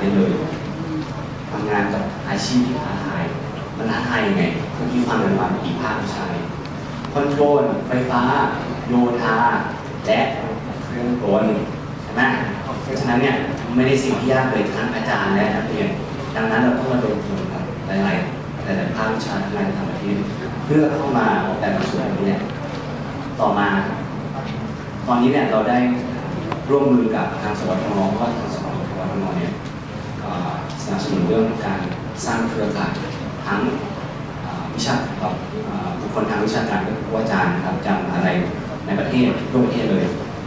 ได้เลยทำงานกับอาชีพที่ท้าทายมันท้าทายยังไงเมื่อกี้ฟังกันมาอีกภาควิชาคอนโทรลไฟฟ้า โยธา และเครื่องกลใช่ไหมเพราะฉะนั้นเนี่ยไม่ได้สิ่งที่ยากเลยทั้งอาจารย์และนักเรียน ดังนั้นเราต้องมาลงทุนกับหลายๆหลายๆภาควิชาทั้งหลายทางประเทศเพื่อเข้ามาออกแบบหลักสูตรนี้เนี่ยต่อมา ตอนนี้เนี่ยเราได้ร่วมมือกับทางสวทงก็ทางสวทงเนี่ยเอ่อ สนุนเรื่องการสร้างเครือข่ายทั้งวิชาแบบเอ่อบุคคลทางวิชาการก็คืออาจารย์ครับจากอะไรในประเทศทั่วประเทศเลย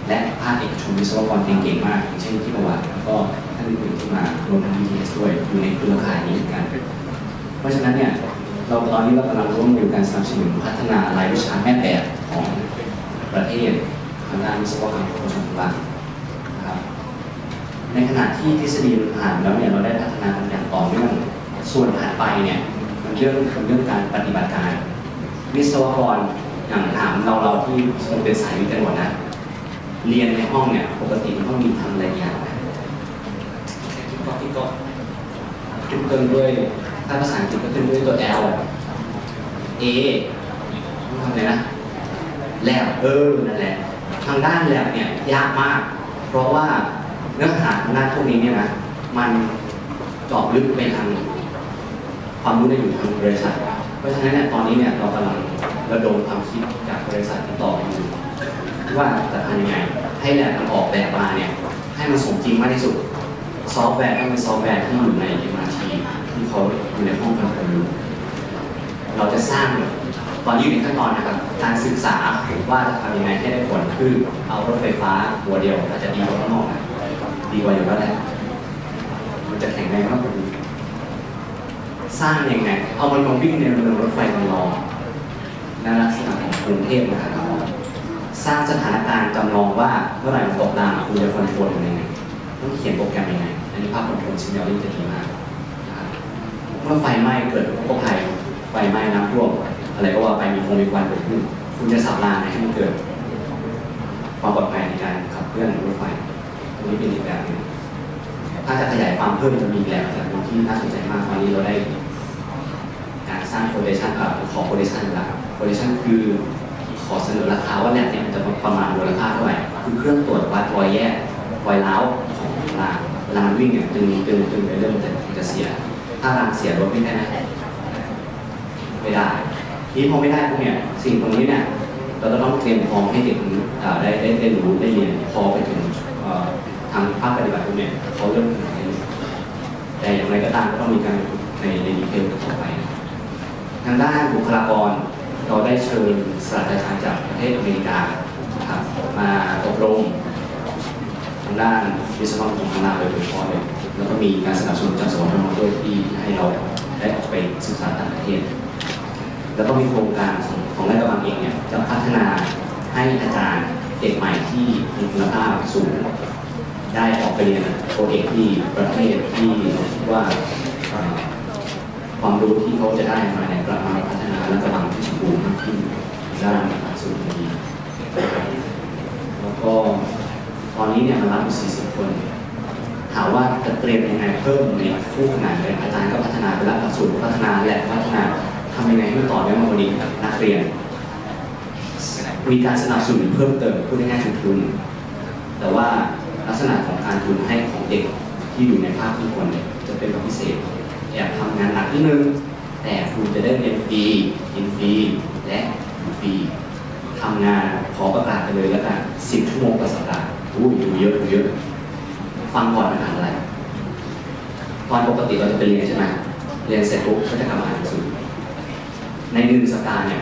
และภาคเอกชนวิศวกรเก่งๆมากอย่างเช่นที่ประวัติแล้วก็ท่านอื่นที่มารวมทั้ง BTS ด้วยอยู่ในเครือข่ายนี้เหมือนกัน เพราะฉะนั้นเนี่ยเราตอนนี้เรากำลังร่วมมือกันสนับสนุนพัฒนารายวิชาแม่แบบของประเทศทางด้านวิศวกรรมโครงสร้างบ้านนะครับ ในขณะที่ทฤษฎีมันผ่านแล้วเนี่ยเราได้พัฒนากันอย่างต่อเนื่องส่วนถัดไปเนี่ยมันเรื่องเรื่องการปฏิบัติการ วิศวกรอย่างถามเราเราที่มันเป็นสายวิทย์กันหมดนะเรียนในห้องเนี่ยปกติมันต้องมีทำอะไรอย่างนะที่ก็ที่ก็ขึ้นต้นด้วยถ้าภาษาอังกฤษก็ขึ้นด้วยตัว L A ต้องทำอะไรนะแลบเออนั่นแหละทางด้านแลบเนี่ยยากมาก เพราะว่า เนื้อหาทางด้านพวกนี้เนี่ยนะมันเจาะลึกไปทางความรู้ในอยู่ทางบริษัท เพราะฉะนั้นเนี่ยตอนนี้เนี่ยเรากำลังระดมความคิดจากบริษัทที่ต่ออยู่ว่าจะทำยังไงให้แลบมันออกแบบมาเนี่ยให้มันสมจริงมากที่สุด ซอฟต์แวร์ต้องเป็นซอฟต์แวร์ที่อยู่ใน MRT ที่เขาอยู่ในห้องคอนโทรลรูมเราจะสร้างตอนนี้อยู่ในขั้นตอนนะครับการศึกษาว่าจะทำยังไงให้ได้ผลคือเอารถไฟฟ้าหัวเดียวอาจจะดีกว่าข้างนอกนะ ดีกว่าอยู่แล้วแหละมันจะแข็งแรงมากกว่านี้สร้างยังไง เอามันมาวิ่งในเรือรถไฟจำลองในลักษณะของกรุงเทพมหานครสร้างสถานการณ์จำลองว่าเมื่อไหร่มันตกน้ำคุณจะคอนโทรลมันยังไงต้องเขียนโปรแกรมยังไง อันนี้ภาพคอนโทรลซิม u ล i จะดีมากเมื่อไฟไหม้เกิดอุทกภัยไฟไหม้น้ำท่วมอะไรก็ว่าไปมีคงมีควันเกิดขึ้น คุณจะสับรางให้มันเกิดความปลอดภัยในการขับเคลื่อนรถไฟ ตรงนี้เป็นอีกแบบหนึงถ้าจะขยายความเพิ่มจะมีแบบแบบหนึ่งที่น่าสนใจมากตอนนี้เราได้การสร้างโคเดชันอ่าขอโคเดชันแล้วโคเดชันคือขอเสนอราคาว่าแลบเนี่ยมันจะประมาณมูลค่าเท่าไหร่คือเครื่องตรวจวัดรอยแยกรอยร้าวของรางเวลามันวิ่งเนี่ยจึงจึงจึงไปเริ่มจะจะเสีย ถ้ารางเสียรถวิ่ได้ไหมไม่ได้ทีนี้พอไม่ได้พวกเนี่ยสิ่งตรงนี้เนี่ยเราจะต้องเตรียมพร้อมให้เด็กได้ได้ได้รู้ได้เรียนพอไปถึง ทางภาคปฏิบัติพวกเนี่ยเขาเริ่มเรียนแต่อย่างไรก็ตามก็ต้องมีการในในดีเทลต่อไป ทางด้านบุคลากร เราได้เชิญศาสตราจารย์จากประเทศอเมริกาครับมาอบรมทางด้านวิศวกรรมของคณะโดยเฉพาะเลยแล้วก็มีการสนับสนุนจากสวทมด้วยที่ให้เราได้ออกไปศึกษาต่างประเทศ แล้วก็มีโครงการของของรัฐบาลเองเนี่ยจะพัฒนาให้อาจารย์เด็กใหม่ที่มีคุณภาพสูง ได้ออกไปเรียนโปรเอกที่ประเทศที่ว่าความรู้ที่เขาจะได้มาเนี่ยกลับมาพัฒนารัฐบาลที่สมบูรณ์มากขึ้นด้านสุขภาพแล้วก็ตอนนี้เนี่ยมันรับอยู่40 คน ถามว่าจะเตรียมยังไงเพิ่มในคู่ขนาดเลยอาจารย์ก็พัฒนาไปแล้วหลักสูตรพัฒนาและพัฒนาทำยังไงให้มันต่อเนื่องมากกว่านี้นักเรียน มีการสนับสนุนเพิ่มเติมพูดง่ายๆคือทุนแต่ว่าลักษณะ ทุนให้ของเด็กที่อยู่ในภาคทุกคนเนี่ยจะเป็นแบบพิเศษแอบทำงานหนักนิดนึง แต่คุณจะได้เรียนฟรีกินฟรี และอยู่ฟรีทำงานขอประกาศไปเลยแล้วกัน10ชั่วโมงต่อสัปดาห์อู้ยูเยอะยูเยอะ ฟังก่อนมันอ่านอะไร ตอนปกติเราจะไปเรียนใช่ไหมเรียนเสร็จปุ๊บก็จะกลับมาอ่านหนังสือในหนึ่งสัปดาห์เนี่ย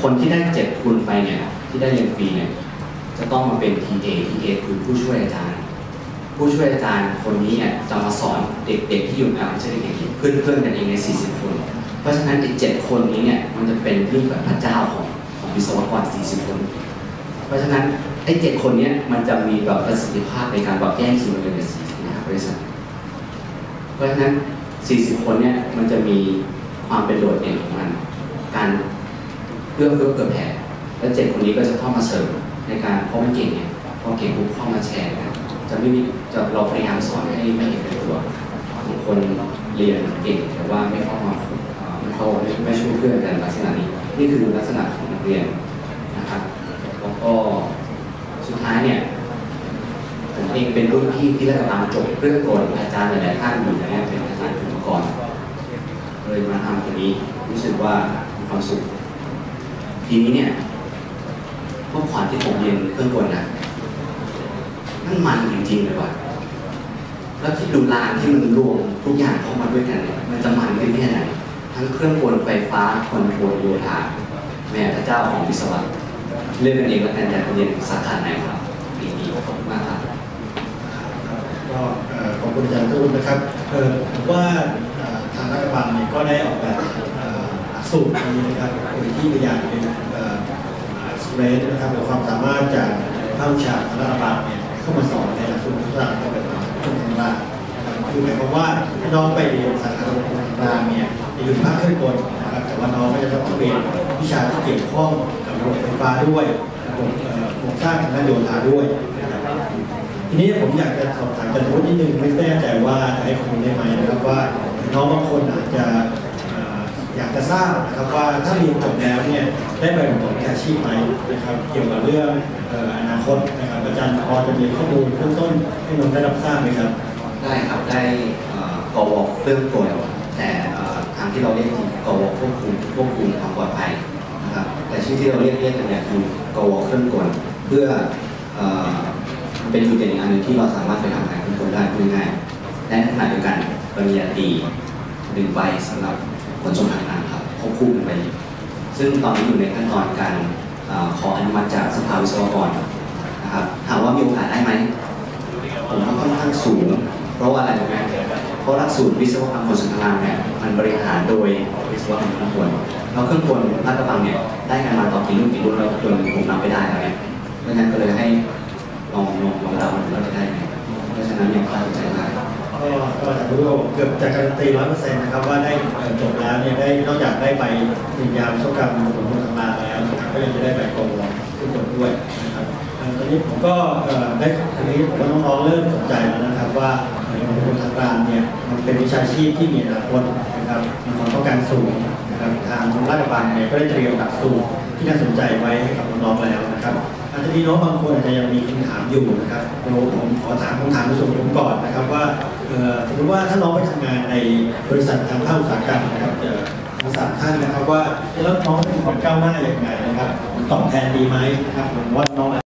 คนที่ได้เจ็ดทุนไปเนี่ย ที่ได้เรียนฟรีเนี่ย จะต้องมาเป็น TA TA คือผู้ช่วยอาจารย์ ผู้ช่วยอาจารย์คนนี้เนี่ยจะมาสอนเด็กๆที่อยู่อาไม่ใช่เด็กๆเพื่อนเพื่อนๆกันเองใน 40 คน เพราะฉะนั้นอีกเจ็ดคนนี้เนี่ยมันจะเป็นยิ่งกว่าพระเจ้าของของวิศวกร 40 คน เพราะฉะนั้นไอ้เจ็ดคนนี้มันจะมีแบบประสิทธิภาพในการแบบแย่งชิงเงินในสี่นะครับบริษัท เพราะฉะนั้น 40 คนเนี่ยมันจะมีความเป็นโดดเด่นของมัน การเพื่อเพื่อเผื่อแผ่แล้วเจ็ดคนนี้ก็จะเข้ามาเสริมในการเพราะมันเก่งเนี่ยพอเก่งปุ๊บเข้ามาแชร์นะ ไม่มีจะเราพยายามสอนให้ไม่เห็นเป็นตัวคนเรียนเก่งแต่ว่าไม่เข้ามาเอ่อไม่เข้าไม่ไม่ช่วยเพื่อนกันลักษณะนี้ นี่คือลักษณะของนักเรียนนะครับแล้วก็สุดท้ายเนี่ยผมเองเป็นรุ่นพี่ที่ได้ตามจบเรื่องกลอาจารย์หลายๆท่านอยู่เนี่ยเป็นอาจารย์ผมก่อนเลยมาทำตรงนี้รู้สึกว่ามีความสุขทีนี้เนี่ยเมื่อขวานที่ผมเรียนเครื่องกลนะ นั่นมันจริงๆเลยว่ะแล้วที่ดูลานที่มันรวมทุกอย่างเข้ามาด้วยกันเนี่ยมันจะมันขึ้นแค่ไหนทั้งเครื่องกลไฟฟ้าคอนโทรลโยธาแม่พระเจ้าของวิศวะเลือกกันเองแล้วกันอยากจะเรียนสาขาไหนครับปีนี้ขอบคุณมากครับก็ขอบคุณอาจารย์ตุ้นนะครับผมว่าทางรัฐบาลเนี่ยก็ได้ออกแบบสูตรนี้นะครับโดยที่พยายามเป็นสเปรดนะครับหรือความสามารถจากภาควิชาของรัฐบาลเนี่ย ว่าถ้าน้องไปเรียนสาขาระบบทางานเนี่ยจะอยู่ภาคเครื่องกลนะครับแต่ว่าน้องก็จะต้องเรียนวิชาที่เกี่ยวข้องกับระบบไฟฟ้าด้วยระบบโครงสร้างทางด้านโยธาด้วยทีนี้ผมอยากจะสอบถามอาจารย์ทุนิดนึงไม่แน่ใจว่าจะให้ข้อมูลได้ไหมนะครับว่าน้องบางคนอาจจะอยากจะทราบนะครับว่าถ้าเรียนจบแล้วเนี่ยได้ใบประกอบวิชาชีพไหมนะครับเกี่ยวกับเรื่องอนาคตนะครับอาจารย์พอจะมีข้อมูลเบื้องต้นให้น้องได้รับทราบไหมครับ ได้ครับได้ กวเครื่องกลแต่ทางที่เราเรียกจริงกวควบคุมควบคุมความปลอดภัยนะครับแต่ชื่อที่เราเรียกเรียกกันเนี่ยคือกวเครื่องกลเพื่อเอ่อเป็นจุดเด่นอีกอันหนึงที่เราสามารถไปทำงานเครื่องกลได้ง่ายๆและขณะเดียวกันปริญญาตรีหนึ่งใบสำหรับขนส่งทางน้ำครับควบคู่กันไป ซึ่งตอนนี้อยู่ในขั้นตอนการอขออนุมัติจากสภาวิศวกรนะครับถามว่ามีโอกาสได้ไหมผมว่าค่อนข้างสูง เพราะว่าอะไรรู้ไหม ราะหลักสูตรวิศวกรรมขนส่งทางรางเนี่ยมันบริหารโดยวิศวกรรมเครื่องกลแล้วเครื่องกลลาดกระบังเนี่ยได้กันมาต่อกี่รุ่นกี่รุ่นแล้วจนผมนับไม่ได้แล้วเนี่ยเพราะฉะนั้นก็เลยให้ลองลองลองเดาดูว่าจะได้ไหมเพราะฉะนั้นยังคาดใจได้ก็ก็จะรู้ว่าเกือบจะการันตีร้อยเปอร์เซ็นต์นะครับว่าได้จบแล้วเนี่ยได้นอกจากได้ใบปริญญาวิศวกรรมของคนทำงานแล้วก็ยังจะได้ใบก นี้ผมก็เอ่อได้ทีนี้ผมว่าน้องๆเริ่มสนใจแล้วนะครับว่าเอ่อคนทำงานเนี่ยมันเป็นวิชาชีพที่มีอนาคตนะครับมีความต้องการสูงนะครับทางรัฐบาลเนี่ยก็ได้เตรียมหลักสูตรที่น่าสนใจไว้ให้กับน้องๆแล้วนะครับอาจจะมีน้องบางคนอาจจะยังมีคำถามอยู่นะครับเดี๋ยวผมขอถามคำถามในส่วนของผมก่อนนะครับว่าเอ่อสมมติว่าถ้าน้องไปทำงานในบริษัททางภาคอุตสาหกรรมนะครับเอ่อทั้งสาท่านนะครับว่าแล้วน้องจะมีความก้าวหน้าอย่างไรนะครับตอบแทนดีไหมนะครับผมว่าน้อง